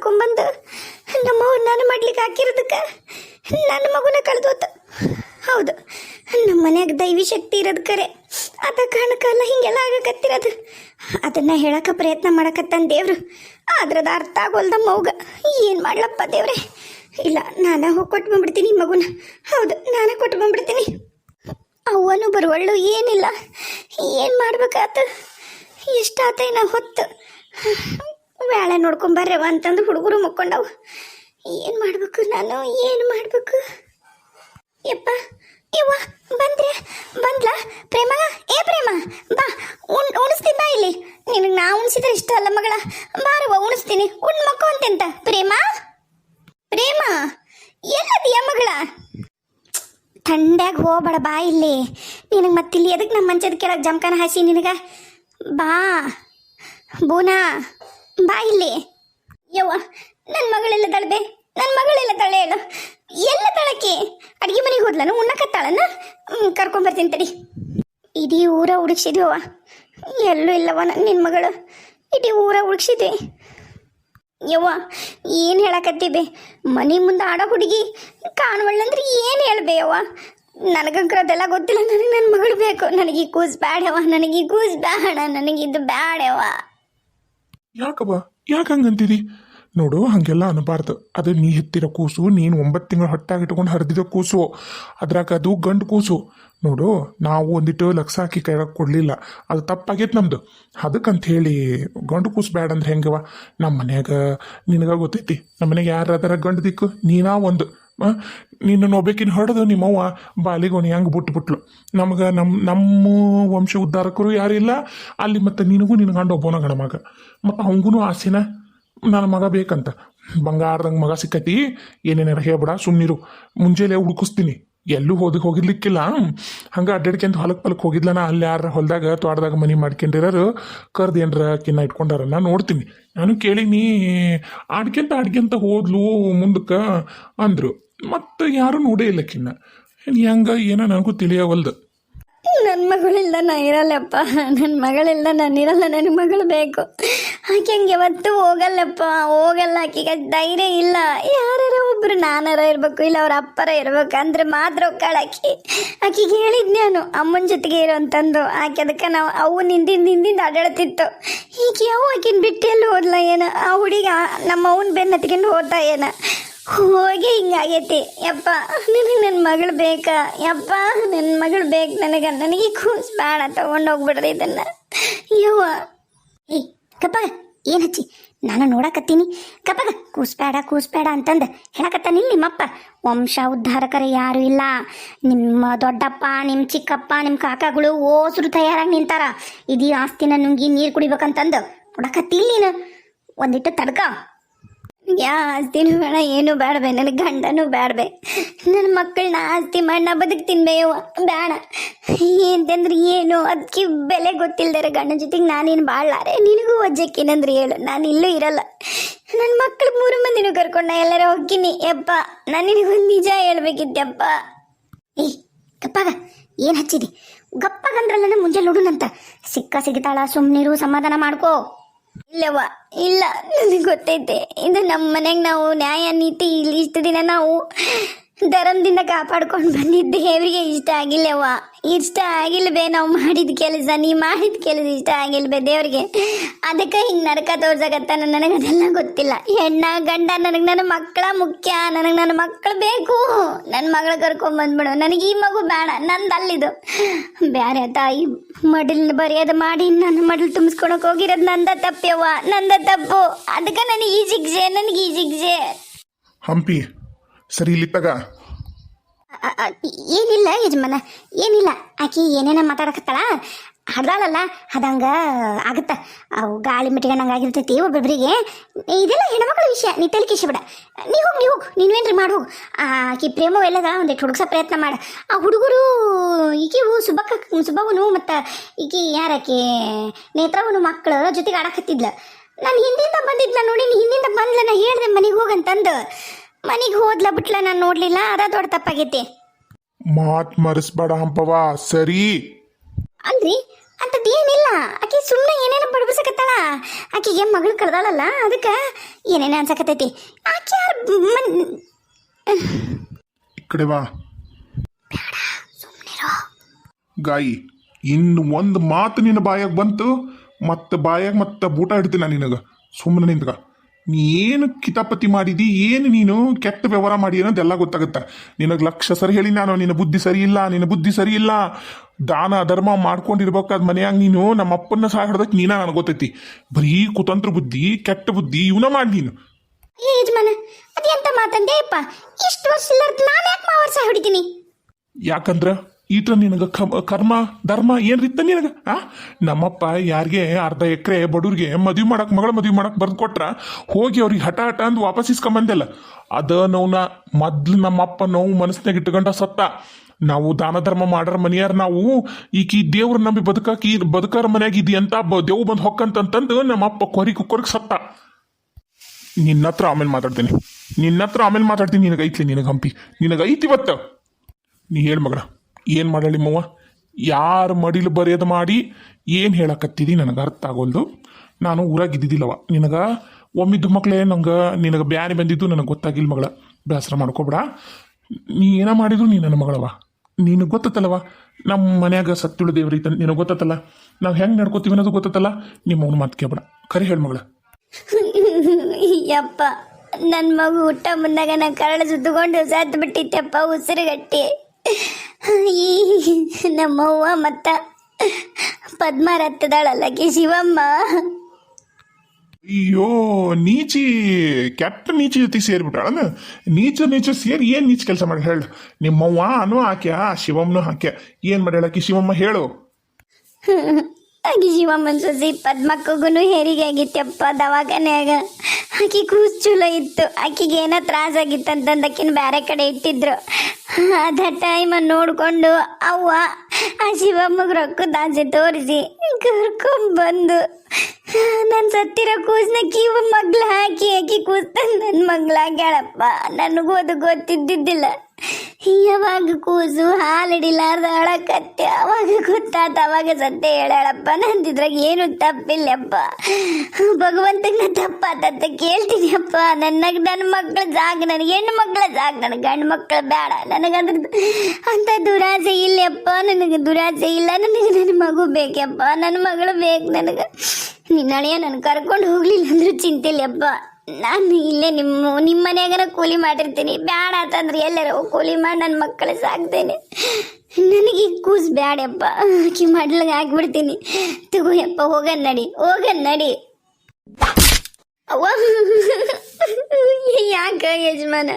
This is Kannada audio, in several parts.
ಕರ್ಕೊಂಬಂದು ನಮ್ಮ ನಾನು ಮಾಡ್ಲಿಕ್ಕೆ ಹಾಕಿರೋದಕ್ಕೆ? ನನ್ನ ಮಗುನ ಕಳೆದೋತ ಹೌದು, ನಮ್ಮ ಮನ್ಯಾಗ ದೈವಿ ಶಕ್ತಿ ಇರೋದು ಕರೆ. ಅದ ಕಾರಣಕ್ಕಲ್ಲ ಹಿಂಗೆಲ್ಲ ಆಗಕತ್ತಿರೋದು. ಅದನ್ನ ಹೇಳಕ ಪ್ರಯತ್ನ ಮಾಡಕತ್ತಾನ ದೇವ್ರು. ಅದ್ರದ ಅರ್ಥ ಆಗೋಲ್ದ ಮೌಗ. ಏನು ಮಾಡ್ಲಪ್ಪ ದೇವ್ರೆ? ಇಲ್ಲ, ನಾನೇ ಹೋಗಿ ಕೊಟ್ಟು ಬಂದ್ಬಿಡ್ತೀನಿ ಮಗುನ. ಹೌದು, ನಾನೇ ಕೊಟ್ಟು ಬಂದ್ಬಿಡ್ತೀನಿ. ಅವನು ಬರುವಳ್ಳು ಏನಿಲ್ಲ. ಏನು ಮಾಡ್ಬೇಕಾತ? ಎಷ್ಟಾತೇನ ಹೊತ್ತು. ಬೇಳೆ ನೋಡ್ಕೊಂಬರ್ರವ ಅಂತಂದು ಹುಡುಗರು ಮುಕ್ಕೊಂಡವು ಏನು ಮಾಡಬೇಕು ನಾನು? ಏನು ಮಾಡಬೇಕು? ಯಪ್ಪ, ಯವ್ವ, ಬಂದ್ರೆ. ಬಂದ್ಲಾ? ಪ್ರೇಮ? ಏ ಪ್ರೇಮ, ಬಾ. ಉಣ್, ಉಣಿಸ್ತೀನಿ ಬಾ ಇಲ್ಲಿ. ನಿನಗೆ ನಾ ಉಣಿಸಿದ್ರೆ ಇಷ್ಟ ಅಲ್ಲ ಮಗಳ. ಬಾರವ್ವ ಉಣಿಸ್ತೀನಿ. ಉಣ್ ಮಕ್ಕೋ ಅಂತೆಂತ. ಪ್ರೇಮ? ಪ್ರೇಮ? ಎಲ್ಲದಿಯ ಮಗಳ? ಥಂಡ್ಯಾಗ ಹೋಗ್ಬೇಡ ಬಾ ಇಲ್ಲಿ. ನಿನಗೆ ಮತ್ತಿಲ್ಲಿ ಎದಕ್ಕೆ ನಮ್ಮ ಮಂಚದ ಕೆಳಗೆ ಜಮಖಾನ ಹಾಸಿ ನಿನಗ? ಬಾ. ಬೂನಾ ಬಾ ಇಲ್ಲಿ. ಯವ್ವ ನನ್ನ ಮಗಳೆಲ್ಲ ತಳಬೆ ನನ್ನ ಮಗಳೆಲ್ಲ ತಳೆ ಎಲ್ಲ ತಳಕಿ ಅಡುಗೆ ಮನೆಗೆ ಹೋದ್ಲನು ಉಣ್ಣಕತ್ತಾಳನ ಕರ್ಕೊಂಬರ್ತೀನಿ ತಡಿ. ಇಡೀ ಊರ ಹುಡುಕ್ಸಿದ್ವವ ಎಲ್ಲೂ ಇಲ್ಲವ ನಿನ್ನ ಮಗಳು. ಇಡೀ ಊರ ಹುಡುಕ್ಸಿದ್ವಿ ಯವ್ವ, ಏನು ಹೇಳಕತ್ತೀವಿ ಮನೆ ಮುಂದೆ ಆಡೋ ಹುಡುಗಿ ಕಾಣವಳ್ಳಂದ್ರೆ ಏನು ಹೇಳ್ಬೇ ಯವ್ವ? ನನಗಂಕರ ಅದೆಲ್ಲ ಗೊತ್ತಿಲ್ಲ, ನನಗೆ ನನ್ನ ಮಗಳು ಬೇಕು. ನನಗೆ ಕೂಸ್ ಬ್ಯಾಡವ ನನಗೆ ಈ ಕೂಸ್ ಬೇಡ ನನಗಿದು ಬ್ಯಾಡವ ಯಾಕವ್ವ? ಯಾಕೆ ಹಂಗಂತಿದಿ ನೋಡು, ಹಾಗೆಲ್ಲ ಅನ್ಬಾರ್ದು. ಅದು ನೀ ಹೆತ್ತಿರೋ ಕೂಸು, ನೀನು ಒಂಬತ್ತು ತಿಂಗಳು ಹೊಟ್ಟಾಗಿ ಇಟ್ಕೊಂಡು ಹರಿದಿರೋ ಕೂಸು. ಅದ್ರಾಗ ಅದು ಗಂಡು ಕೂಸು. ನೋಡು, ನಾವು ಒಂದಿಟ್ಟು ಲಕ್ಷ ಹಾಕಿ ಕೈ ಕೊಡಲಿಲ್ಲ. ಅದು ತಪ್ಪಾಗೈತೆ ನಮ್ದು. ಅದಕ್ಕಂತ ಹೇಳಿ, ಗಂಡು ಕೂಸು ಬೇಡ ಅಂದ್ರೆ ಹೆಂಗವ ನಮ್ಮ ಮನ್ಯಾಗ ನಿನಗ ಗೊತ್ತೈತಿ. ನಮ್ಮ ಮನೆಗೆ ಯಾರು ಗಂಡು ದಿಕ್ಕು? ನೀನಾ ಒಂದು. ನಿನ್ನನ್ನು ಒಬ್ಬಕಿನ ಹೊಡೆದು ನಿಮ್ಮವ್ವ ಬಾಲಿಗೋಣಿ ಹಂಗೆ ಬಿಟ್ಬಿಟ್ಲು ನಮ್ಗೆ ನಮ್ಮ ನಮ್ಮ ವಂಶ ಉದ್ಧಾರಕರು ಯಾರಿಲ್ಲ ಅಲ್ಲಿ ಮತ್ತೆ ನಿನಗೂ ನಿನ್ನ ಗಂಡ ಒಬ್ಬನ ಗಣ ಮಗ. ಮತ್ತು ಅವಂಗೂ ಆಸೆನ ನನ್ನ ಮಗ ಬೇಕಂತ. ಬಂಗಾರದಂಗೆ ಮಗ ಸಿಕ್ಕತಿ. ಏನೇನಾರ ಹೇಳ್ಬಿಡ ಸುಮ್ಮನಿರು ಮುಂಜಾನೆ ಹುಡುಕಿಸ್ತೀನಿ. ಎಲ್ಲೂ ಹೋದ ಹೋಗಿರ್ಲಿಕ್ಕಿಲ್ಲ. ಹಂಗೆ ಅಡ್ಡಾಡ್ಕೊಂತ ಹೊಲಕ್ಕೆ ಪಲಕ್ಕೆ ಹೋಗಿದ್ಲನ ಅಲ್ಲಿ ಯಾರ ಹೊಲದಾಗ ತೋಟದಾಗ ಮನೆ ಮಾಡ್ಕೊಂಡಿರೋರು. ಕರ್ದು ಏನರ ಕಿನ್ನ ಇಟ್ಕೊಂಡಾರ. ನಾ ನೋಡ್ತೀನಿ. ನಾನು ಕೇಳೀನಿ. ಆಡ್ಕೊಂತ ಆಡ್ಕೊಂತ ಹೋದ್ಲು ಮುಂದಕ್ಕೆ ಅಂದರು. ಮತ್ತು ಯಾರು ನೋಡೇ ಇಲ್ಲ ಕಿನ್ನ ಹೆಂಗ ಏನೋ ನನಗೂ ತಿಳಿಯವಲ್ದು. ನನ್ನ ಮಗಳಿಲ್ಲ ನಾ ಇರಲ್ಲಪ್ಪ. ನನ್ನ ಮಗಳಿಲ್ಲ ನಾನು ಇರಲ್ಲ. ನನ್ನ ಮಗಳು ಬೇಕು. ಆಕೆ ಹಂಗೆ ಯಾವತ್ತೂ ಹೋಗಲ್ಲಪ್ಪ. ಹೋಗಲ್ಲ. ಆಕೆಗೆ ಧೈರ್ಯ ಇಲ್ಲ. ಯಾರಾರ ಒಬ್ರು ನಾನಾರ ಇರ್ಬೇಕು, ಇಲ್ಲ ಅವ್ರ ಅಪ್ಪರ ಇರ್ಬೇಕು ಅಂದ್ರೆ ಮಾತ್ರ ಆಕಿ. ಆಕಿಗೆ ಹೇಳಿದ್ ನಾನು, ಅಮ್ಮನ ಜೊತೆಗೆ ಇರು ಅಂತಂದು. ಆಕೆ ಅದಕ್ಕೆ ನಾವು ಅವು ನಿಂದಿಂದ ನಿಂದಿಂದ ಅಡಳತಿತ್ತು. ಈಗ ಯಾವ ಆಕಿನ ಬಿಟ್ಟು ಎಲ್ಲಿ ಹೋದ್ಲ ಏನ? ಆ ಹುಡುಗ ನಮ್ಮ ಅವನ ಬೆನ್ನ ಹತ್ಕೊಂಡು ಹೋದ ಏನ? ಹೋಗಿ ಹಿಂಗಾಗೈತಿ ಯಪ್ಪ, ನಿನಗೆ ನನ್ನ ಮಗಳು ಬೇಕಾ? ಯಪ್ಪ ನನ್ನ ಮಗಳು ಬೇಕು ನನಗೆ? ನನಗೆ ಕೂಸ್ ಬೇಡ ತಗೊಂಡು ಹೋಗ್ಬಿಡ್ರಿ ಇದನ್ನ. ಯವ್ವ. ಏ ಕಪ್ಪ, ಏನು ಹಚ್ಚಿ? ನಾನು ನೋಡಕತ್ತೀನಿ. ಕಪ್ಪಗ ಕೂಸ್ಬೇಡ ಕೂಸ್ಬೇಡ ಅಂತಂದು. ಹೇಳಕತ್ತಾನಿಲ್ಲ ನಿಮ್ಮಪ್ಪ. ವಂಶ ಉದ್ಧಾರಕರ ಯಾರು ಇಲ್ಲ. ನಿಮ್ಮ ದೊಡ್ಡಪ್ಪ ನಿಮ್ಮ ಚಿಕ್ಕಪ್ಪ ನಿಮ್ಮ ಕಾಕಾಗಳು ಓಸರು ತಯಾರಾಗಿ ನಿಂತಾರ. ಇದೀ ಆಸ್ತಿನ ನುಂಗಿ ನೀರು ಕುಡಿಬೇಕಂತಂದು. ನೋಡಕತ್ತಿಲ್ಲ ನೀನು. ಒಂದಿಟ್ಟು ತಡ್ಕ. ಯಾ ಆಸ್ತಿನೂ ಬೇಡ, ಏನು ಬೇಡವೆ. ನನ್ನ ಗಂಡನೂ ಬೇಡಬೇ ನನ್ನ ಮಕ್ಕಳನ್ನ ಆಸ್ತಿ ಮಣ್ಣ ನಾ ಬೇಯವ್ವ ಬೇಡ. ಏನಂತಂದ್ರೆ ಏನು? ಅದಕ್ಕೆ ಬೆಲೆ ಗೊತ್ತಿಲ್ದಾರ ಗಂಡನ ಜೊತೆಗೆ ನಾನೇನು ಬಾಳಾರೆ ನಿನಗೂ ಒಜ್ಜಕ್ಕಿನಂದ್ರೆ ಹೇಳು. ನಾನು ಇಲ್ಲೂ ಇರಲ್ಲ. ನನ್ನ ಮಕ್ಕಳು ಮೂರು ಮಂದಿನೂ ಕರ್ಕೊಂಡ ಎಲ್ಲರೂ ಹೋಗ್ತೀನಿ. ಯಪ್ಪ, ನಾನು ನಿನಗೊಂದು ನಿಜ ಹೇಳ್ಬೇಕಿತ್ತಪ್ಪ ಏ, ಗಪ್ಪಾಗ. ಏನು ಹಚ್ಚಿದಿ? ಗಪ್ಪಾಗಂದ್ರಲ್ಲ ಮುಂಜಾನೆ ನೋಡುನಂತ ಸಿಕ್ಕ ಸಿಗ್ತಾಳ ಸುಮ್ಮನಿರು ಸಮಾಧಾನ ಮಾಡ್ಕೋ. ಇಲ್ಲವ್ವ ಇಲ್ಲ ನನಗೆ ಗೊತ್ತೈತೆ. ಇದು ನಮ್ಮ ಮನೆಗೆ ನಾವು ನ್ಯಾಯ ನೀತಿ ಇಲ್ಲಿ ಇಷ್ಟು ದಿನ ನಾವು ಧರ್ಮದಿಂದ ಕಾಪಾಡ್ಕೊಂಡು ಬಂದಿದ್ದು ದೇವರಿಗೆ ಇಷ್ಟ ಆಗಿಲ್ಲವ್ವ. ಇಷ್ಟ ಆಗಿಲ್ಲವೇ ನಾವು ಮಾಡಿದ ಕೆಲಸ ನೀ ಮಾಡಿದ ಕೆಲಸ ಇಷ್ಟ ಆಗಿಲ್ವೇ ದೇವ್ರಿಗೆ. ಅದಕ್ಕೆ ಹಿಂಗೆ ನರಕ ತೋರ್ಸಕತ್ತಾನ ನನಗೆ ಅದೆಲ್ಲ ಗೊತ್ತಿಲ್ಲ. ಹೆಣ್ಣ, ಗಂಡ, ನನಗೆ ನನ್ನ ಮಕ್ಕಳ ಮುಖ್ಯ, ನನಗೆ ನನ್ನ ಮಕ್ಕಳು ಬೇಕು. ನನ್ನ ಮಗಳ ಕರ್ಕೊಂಬಂದ್ಬಿಡು ನನಗೆ ಈ ಮಗು ಬೇಡ ನಂದು ಅಲ್ಲಿದು ಬ್ಯಾರೆ ತಾಯಿ ಮಡಲ್ ಬರೆಯೋದು ಮಾಡಿ ನನ್ನ ಮಡಲ್ ತುಂಬಿಸ್ಕೊಳಕ್ ಹೋಗಿರೋದು ನಂದ ತಪ್ಪವ್ವ, ನಂದ ತಪ್ಪು. ಅದಕ್ಕೆ ನನಗೆ ಈ ಶಿಕ್ಷೆ, ನನಗೆ ಈ ಶಿಕ್ಷೆ. ಹಂಪಿ ಸರಿ ಅ- ಏನಿಲ್ಲ ಯಜಮಾನ, ಏನಿಲ್ಲ. ಆಕಿ ಏನೇನ ಮಾತಾಡಕತ್ತಾಳ? ಹಡ್ದಾಳಲ್ಲ ಹದಂಗ ಆಗುತ್ತ. ಅವು ಗಾಳಿ ಮಿಟ್ಕೊಂಡಂಗೆ ಆಗಿರ್ತೈತಿ ಒಬ್ಬೊಬ್ಬರಿಗೆ ಇದೆಲ್ಲ ಹೆಣ್ಮಕ್ಳ ವಿಷಯ, ನೀ ತಲೆ ಕಿಶಿಬಿಡ ನೀ ಹೋಗಿ, ನೀ ಹೋಗು ನೀವೇನ್ರಿ ಮಾಡು ಹೋಗು. ಆಕಿ ಪ್ರೇಮ ಎಲ್ಲದ ಒಂದಿಟ್ಟು ಹುಡುಗ್ಸ ಪ್ರಯತ್ನ ಮಾಡ. ಆ ಹುಡುಗರು ಈಕಿವು ಸುಬ್ಬಕ್ಕ ಸುಬ್ಬವನು ಮತ್ತು ಈಕಿ ಯಾರಕ್ಕೆ ನೇತ್ರವನು ಮಕ್ಕಳು ಜೊತೆಗೆ ಆಡಕತ್ತಿದ್ಲ. ನಾನು ಹಿಂದಿಂದ ಬಂದಿದ್ಲ ನೋಡಿ, ನೀ ಹಿಂದಿಂದ ಬಂದ್ಲ ನಾ ಹೇಳ್ದೆ ಮನೆಗೆ ಹೋಗಂತಂದು ಮನೆಗೆ ಹೋದ್ಲ ಬಿಟ್ಲ ನಾನು ನೋಡ್ಲಿಲ್ಲ ಅದ ದೊಡ್ಡ ತಪ್ಪಾಗೈತಿ. ಮಾತ್ ಮರೆಸ್ಬೇಡ ಹಂಪವ ಸರಿ? ಅಲ್ರಿ ಅಂತದ್ ಏನಿಲ್ಲ. ಆಕೆ ಸುಮ್ಮನೆ ಏನೇನೋ ಆಕಿಗೆ ಮಗಳು ಕರೆದಾಳಲ್ಲ ಅದಕ್ಕೆ ಏನೇನು ಅನ್ಸಕತ್ತೈತಿ. ಆಕೆ ಯಾರ್ ಮನ್ ಈ ಕಡೆ ಬಾ. ಗಾಯಿ ಇನ್ನು ಒಂದು ಮಾತು ನಿನ್ನ ಬಾಯಾಗ ಬಂತು ಮತ್ತೆ ಬಾಯಾಗ ಮತ್ತೆ ಬೂಟ ಇಡ್ತೀನಿ ನಿನಗ. ನಿನಗೆ ಸುಮ್ಮನೆ ನಿಂತ್ಕ. ನೀ ಏನು ಕಿತಾಪತಿ ಮಾಡಿದಿ ಏನು ನೀನು ಕೆಟ್ಟ ವ್ಯವಹಾರ ಮಾಡಿ ಅನ್ನೋದೆಲ್ಲ ಗೊತ್ತಾಗುತ್ತೆ. ನಿನಗೆ ಲಕ್ಷ ಸರಿ ಹೇಳಿ ನಾನು ನಿನ್ನ ಬುದ್ಧಿ ಸರಿ ಇಲ್ಲ ನಿನ್ನ ಬುದ್ಧಿ ಸರಿ ಇಲ್ಲ. ದಾನ ಧರ್ಮ ಮಾಡ್ಕೊಂಡಿರ್ಬೇಕಾದ ಮನೆಯಾಗ ನೀನು ನಮ್ಮ ಅಪ್ಪನ ಸಹ ಹಿಡ್ದಕ್ಕೆ ನೀನ ನನಗೆ ಗೊತ್ತೈತಿ. ಬರೀ ಕುತಂತ್ರ ಬುದ್ಧಿ ಕೆಟ್ಟ ಬುದ್ಧಿ ಇವನ ಮಾಡಿ ನೀನು. ಯಜಮಾನ ಅದೆಂತ ಮಾತಂದೆ ಅಪ್ಪ ಇಷ್ಟು ವರ್ಷ ನಾನು ಯಾಕೆ ಮಾವರ್ಸ ಹೊಡಿತೀನಿ? ಯಾಕಂದ್ರ? ಈತ ನಿನಗ ಕರ್ಮ, ಧರ್ಮ ಏನ್ರಿತ್ತ ನಿನಗ? ಆ? ನಮ್ಮಪ್ಪ ಯಾರಿಗೆ ಅರ್ಧ ಎಕರೆ ಬಡವ್ರಿಗೆ ಮದುವೆ ಮಾಡಕ್, ಮಗಳ ಮದುವೆ ಮಾಡಕ್ ಬಂದು ಕೊಟ್ರ ಹೋಗಿ ಅವ್ರಿಗೆ ಹಠ ಹಠ ಅಂದ್ ವಾಪಸ್ ಇಸ್ಕೊಂಬಂದೆಲ್ಲ. ಅದ ನೋವ್ನ ಮೊದ್ಲು ನಮ್ಮಪ್ಪ ನೋವು ಮನಸ್ಸಿನಾಗ ಇಟ್ಕೊಂಡ ಸತ್ತ. ನಾವು ದಾನ ಧರ್ಮ ಮಾಡ್ರ ಮನೆಯಾರ ನಾವು, ಈಕಿ ದೇವ್ರ ನಂಬಿ ಬದುಕಾಕಿ ಬದುಕಾರ ಮನ್ಯಾಗ ಇದಿ ಅಂತ ದೇವ್ ಬಂದು ಹೊಕ್ಕಂತಂತಂದು ನಮ್ಮಪ್ಪ ಕೊರಿ ಕುಕ್ಕರಿಗೆ ಸತ್ತ. ನಿನ್ನ ಹತ್ರ ಆಮೇಲೆ ಮಾತಾಡ್ತೀನಿ. ನಿನ್ನ ಹತ್ರ ಆಮೇಲೆ ಮಾತಾಡ್ತೀನಿ. ನಿನಗೆ ಐತ್ಲಿ ನಿನಗೆ ಹಂಪಿ. ನಿನಗೆ ಐತಿ ಇವತ್ತು. ನೀ ಹೇಳು ಮಗಳ. ಏನು ಮಾಡಲಿ ಮವ್ವ? ಯಾರು ಮಡಿಲು ಬರೆಯೋದು ಮಾಡಿ ಏನು ಹೇಳಕತ್ತಿದಿ ನನಗೆ ಅರ್ಥ ಆಗೋಲ್ದು. ನಾನು ಊರಾಗ ಇದ್ದಿದ್ದಿಲ್ಲವ ನಿನಗೆ ಒಮ್ಮಿದ್ದು ಮಕ್ಕಳೇ ನಂಗೆ ನಿನಗೆ ಬ್ಯಾನಿ ಬಂದಿದ್ದು ನನಗೆ ಗೊತ್ತಾಗಿಲ್ಲ ಮಗಳ. ಬೇಸರ ಮಾಡ್ಕೊಬೇಡ. ನೀ ಏನ ಮಾಡಿದ್ರು ನೀ ನನ್ನ ಮಗಳವ ನಿನಗೆ ಗೊತ್ತತ್ತಲ್ಲವ ನಮ್ಮ ಮನ್ಯಾಗ ದೇವ್ರಿ ದೇವ್ರೈತ ನಿನಗೆ ಗೊತ್ತತ್ತಲ್ಲ? ನಾವು ಹೆಂಗೆ ನಡ್ಕೋತೀವಿ ಅನ್ನೋದು ಗೊತ್ತತ್ತಲ್ಲ? ನಿಮ್ಮ ಅವ್ನ ಮಾತು ಕೇಳ್ಬೇಡ. ಕರೆ ಹೇಳು ಮಗಳ. ಯಪ್ಪ ನನ್ನ ಮಗು ಊಟ ಮುಂದಾಗ ನಾನು ಕರಳು ಸುತ್ತಕೊಂಡು ಸತ್ತು ಬಿಟ್ಟಿತ್ತಪ್ಪ ಉಸಿರುಗಟ್ಟಿ. ಈ ನಮ್ಮವ್ವ ಮತ್ತ ಪದ್ಮ ರತ್ತದಾಳಲ್ಲಕಿ ಶಿವಮ್ಮ. ಅಯ್ಯೋ ನೀಚಿ ಕೆಟ್ಟ ನೀಚಿ ಜೊತೆ ಸೇರಿಬಿಟ್ಟಾಳನ ನೀಚ ನೀಚ ಸೇರಿ ಏನು ನೀಚ ಕೆಲಸ ಮಾಡಿ ಹೇಳು. ನಿಮ್ಮವ್ವ ಅನು ಹಾಕ್ಯ ಶಿವಮ್ಮನು ಹಾಕ್ಯ. ಏನು ಮಾಡಿ ಹೇಳಕ್ಕೆ ಶಿವಮ್ಮ ಹೇಳು. ಶಿವಮ್ಮನ್ ಶಿವಮ್ಮನ ಸೊಸಿ ಪದ್ಮಕ್ಕಗೂ ಹೆರಿಗೆ ಆಗಿತ್ತಪ್ಪ ದವಾಖಾನ್ಯಾಗ. ಆಕಿ ಕೂಸ್ ಚಲೋ ಇತ್ತು. ಆಕಿಗೆ ಏನೋ ತ್ರಾಸ ಆಗಿತ್ತಂತಂದು ಆಕಿನ ಬೇರೆ ಕಡೆ ಇಟ್ಟಿದ್ರು. ಅದ ಟೈಮ್ ನೋಡ್ಕೊಂಡು ಅವ್ವ, ಆ ಶಿವಮ್ಮಗ ರೊಕ್ಕದ ಆಸೆ ತೋರಿಸಿ ಕರ್ಕೊಂಬಂದು ನನ್ನ ಸತ್ತಿರೋ ಕೂಸ್ನ ಕೀವ ಮಗ್ಲ ಹಾಕಿ ಆಕಿ ಕೂಸ್ತ ನನ್ನ ಮಗ್ಲ ಆಗ್ಯಾಳಪ್ಪ ನನಗೂ ಅದು ಗೊತ್ತಿದ್ದಿದ್ದಿಲ್ಲ. ಯಾವಾಗ ಕೂಸು ಹಾಲಿಡಿಲಾರ್ದ ಅಳಕತ್ತೆ. ಅವಾಗ ಗೊತ್ತಾತ, ಅವಾಗ ಸತ್ಯ ಹೇಳಪ್ಪ ನಂದಿದ್ರಾಗ ಏನು ತಪ್ಪಿಲ್ಲಪ್ಪ. ಭಗವಂತನ ತಪ್ಪಾತತ್ತ ಕೇಳ್ತೀನಿ ಅಪ್ಪ ನನಗೆ ನನ್ನ ಮಕ್ಳ ಜಾಗ ನನಗೆ ಹೆಣ್ಣು ಮಕ್ಕಳ ಜಾಗ ನನಗೆ ಗಂಡು ಮಕ್ಕಳು ಬೇಡ ನನಗಂದ್ರ ಅಂತ ದುರಾಸೆ ಇಲ್ಲಪ್ಪ. ನನಗೆ ದುರಾಸೆ ಇಲ್ಲ. ನನಗೆ ನನ್ನ ಮಗು ಬೇಕಪ್ಪ. ನನ್ನ ಮಗಳು ಬೇಕು. ನನಗೆ ನಿನ್ನಳೆಯ ನನ್ನ ಕರ್ಕೊಂಡು ಹೋಗ್ಲಿಲ್ಲ ಅಂದ್ರೂ ಚಿಂತಿಲ್ಲಪ್ಪ ನಾನು ಇಲ್ಲೇ ನಿಮ್ಮ ನಿಮ್ಮ ಮನೆಯಾಗನ ಕೂಲಿ ಮಾಡಿರ್ತೀನಿ. ಬ್ಯಾಡ ಅಂತಂದ್ರೆ ಎಲ್ಲರೂ ಕೂಲಿ ಮಾಡಿ ನನ್ನ ಮಕ್ಕಳು ಸಾಕ್ತೇನೆ. ನನಗೆ ಕೂಸ್ ಬ್ಯಾಡಪ್ಪ. ಆಕಿ ಮಾಡ್ಲಾಗ ಹಾಕ್ಬಿಡ್ತೀನಿ ತಗೋಯಪ್ಪ ಹೋಗನ್ ನಡಿ ಹೋಗನ್ ನಡಿ. ಯಾಕ ಯಜಮಾನ?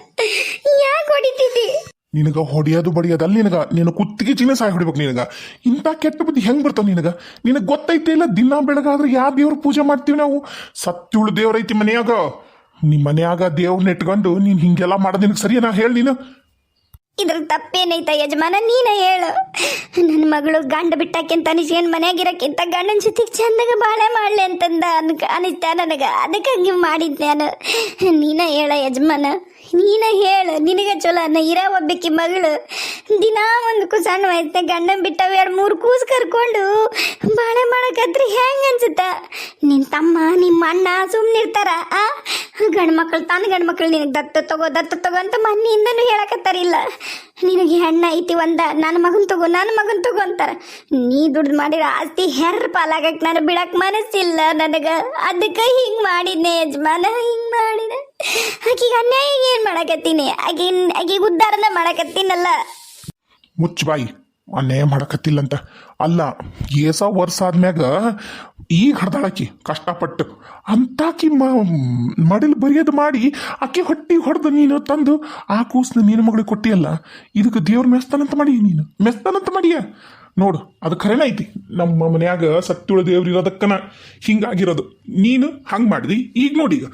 ಯಾಕೆ ಹೊಡಿತಿದ್ದಿ? ನಿನಗ ಹೊಡಿಯೋದು ಅಲ್ಲಿ ನಿನಗ ನೀನು ಕುತ್ತಿಗೆ ಚಿನ್ನ ಸಾಯಿ ಹೊಡಿಬೇಕು ನಿನಗ. ಇಂಥ ಕೆಟ್ಟ ಬುದ್ಧಿ ಹೆಂಗ್ ಬರ್ತಾವ ನಿನಗ? ನಿನಗೆ ಗೊತ್ತೈತೆ ಇಲ್ಲ? ದಿನ ಬೆಳಗಾದ್ರೆ ಯಾವ ದೇವ್ರ ಪೂಜೆ ಮಾಡ್ತೀವಿ ನಾವು? ಸತ್ಯುಳು ದೇವ್ರೈತಿ ಮನೆಯಾಗ. ನಿಮ್ಮ ಮನೆಯಾಗ ದೇವ್ರನ್ನ ಇಟ್ಕೊಂಡು ನೀನು ಹಿಂಗೆಲ್ಲ ಮಾಡೋದು ನಿನಗೆ ಸರಿಯಾ ನಾ ಹೇಳಿ ನೀನು? ಇದ್ರ ತಪ್ಪೇನೈತ ಯಜಮಾನ? ನೀನ ಹೇಳು. ನನ್ನ ಮಗಳು ಗಂಡ ಬಿಟ್ಟಾಕಿಂತ ಅನಿಸ್ಕೊಂಡು ಮನೆಯಾಗಿರಕ್ಕಿಂತ ಗಂಡನ ಜೊತೆಗೆ ಚಂದಾಗ ಬಾಳೆ ಮಾಡ್ಲಿ ಅಂತಂದ ಅನ್ಕ, ಅನಿಸ್ತ ನನಗೆ. ಅದಕ್ಕೆ ಹಂಗೆ ಮಾಡಿದ್ದೆ ನಾನು. ನೀನ ಹೇಳ ಯಜಮಾನ. ನೀನ ಹೇಳು. ನಿನಗೆ ಚಲೋ ಅನ್ನ ಇರೋ ಒಬ್ಬಾಕಿ ಮಗಳು. ದಿನ ಒಂದು ಕುಸಣ್ಣ ಸಣ್ಣ ವಯಸ್ಸಿನಾಗ ಗಂಡನ ಬಿಟ್ಟವ ಎರಡು ಮೂರು ಕೂಸು ಕರ್ಕೊಂಡು ಬಾಳೆ ಮಾಡಕತ್ರಿ ಹೆಂಗೆ ಅನ್ಸುತ್ತ? ನಿನ್ನ ತಮ್ಮ ನಿಮ್ಮ ಅಣ್ಣ ಸುಮ್ಮನೆ ಇರ್ತಾರ, ಆ? ಗಂಡು ಮಕ್ಳು ತಾನು ಗಂಡು ಮಕ್ಳು ನಿನಗೆ ದತ್ತು ತಗೋ ದತ್ತು ತಗೋ ಅಂತ ಮನೆಯಿಂದನೂ ಹೇಳಕತ್ತಾರಿಲ್ಲ. ನಿನಗೆ ಹೆಣ್ಣ ಐತಿ ಒಂದ, ನನ್ನ ಮಗನ್ ತಗೋ, ನನ್ನ ಮಗನ್ ತಗೋ ಅಂತಾರ. ನೀ ದುಡ್ದು ಮಾಡಿರ ಆಸ್ತಿ ಹೆರ್ ಪಾಲಾಗಕ್ ನಾನು ಬಿಡಕ್ ಮನಸ್ಸಿಲ್ಲ ನನಗೆ. ಅದಕ್ಕೆ ಹಿಂಗ್ ಮಾಡಿದ್ನೆ ಯಜಮಾನ, ಹಿಂಗ್ ಮಾಡಿದೆ. ಆಕಿಗೆ ಅನ್ಯಾಯ ಏನ್ ಮಾಡಕತ್ತೀನಿ? ಆಕಿ ಆಕಿಗೆ ಉದ್ಧಾರನ ಮಾಡಕತ್ತೀನಲ್ಲ. ಮುಚ್ಚ ಬಾಯಿ, ಅನ್ಯಾಯ ಮಾಡಕತ್ತಿಲ್ಲ ಅಂತ ಅಲ್ಲ, ಏಸ ವರ್ಷ ಆದ್ಮ್ಯಾಗ ಈಗ ಹಡ್ದಾಳಕಿ ಕಷ್ಟಪಟ್ಟು ಅಂತಾಕಿ ಮಡಿಲ್ ಬರೆಯೋದು ಮಾಡಿ ಆಕೆ ಹೊಟ್ಟಿ ಹೊಡೆದು ನೀನು ತಂದು ಆ ಕೂಸನ್ನ ನೀನು ಮಗಳಿಗೆ ಕೊಟ್ಟಿಯಲ್ಲ, ಇದಕ್ಕೆ ದೇವ್ರ ಮೆಸ್ತಾನಂತ ಮಾಡಿ ನೀನು? ಮೆಸ್ತಾನಂತ ಮಾಡಿಯ? ನೋಡು, ಅದು ಖರೇನ ಐತಿ. ನಮ್ಮ ಮನ್ಯಾಗ ಸತ್ತುಳ ದೇವ್ರು ಇರೋದಕ್ಕನ ಹಿಂಗಾಗಿರೋದು. ನೀನು ಹಂಗೆ ಮಾಡಿದಿ, ಈಗ ನೋಡಿ ಈಗ.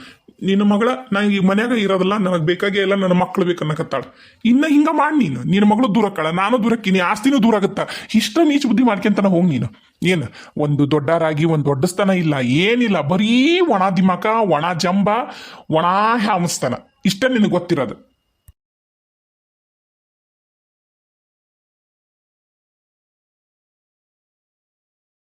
ನಿನ್ನ ಮಗಳ, ನಾ ಈ ಮನ್ಯಾಗ ಇರೋದಲ್ಲ, ನನಗೆ ಬೇಕಾಗೇ ಇಲ್ಲ, ನನ್ನ ಮಕ್ಕಳು ಬೇಕನ್ನಕತ್ತಾಳ. ಇನ್ನು ಹಿಂಗೆ ಮಾಡಿ ನೀನು. ನಿನ್ನ ಮಗಳು ದೂರಕ್ಕಳ ನಾನು ದೂರಕ್ಕಿನಿ, ಆಸ್ತಿನೂ ದೂರ ಆಗುತ್ತಾ. ಇಷ್ಟ ನೀಚ ಬುದ್ಧಿ ಮಾಡ್ಕೊಂತನ ಹೋಗಿ ನೀನು. ಏನು? ಒಂದು ದೊಡ್ಡರಾಗಿ, ಒಂದು ದೊಡ್ಡ ಸ್ಥಾನ ಇಲ್ಲ, ಏನಿಲ್ಲ. ಬರೀ ಒಣ ದಿಮಕ, ಒಣ ಜಂಬ, ಒಣ ಹ್ಯಾಮಸ್ತನ ಇಷ್ಟ ನಿನಗೆ ಗೊತ್ತಿರೋದು.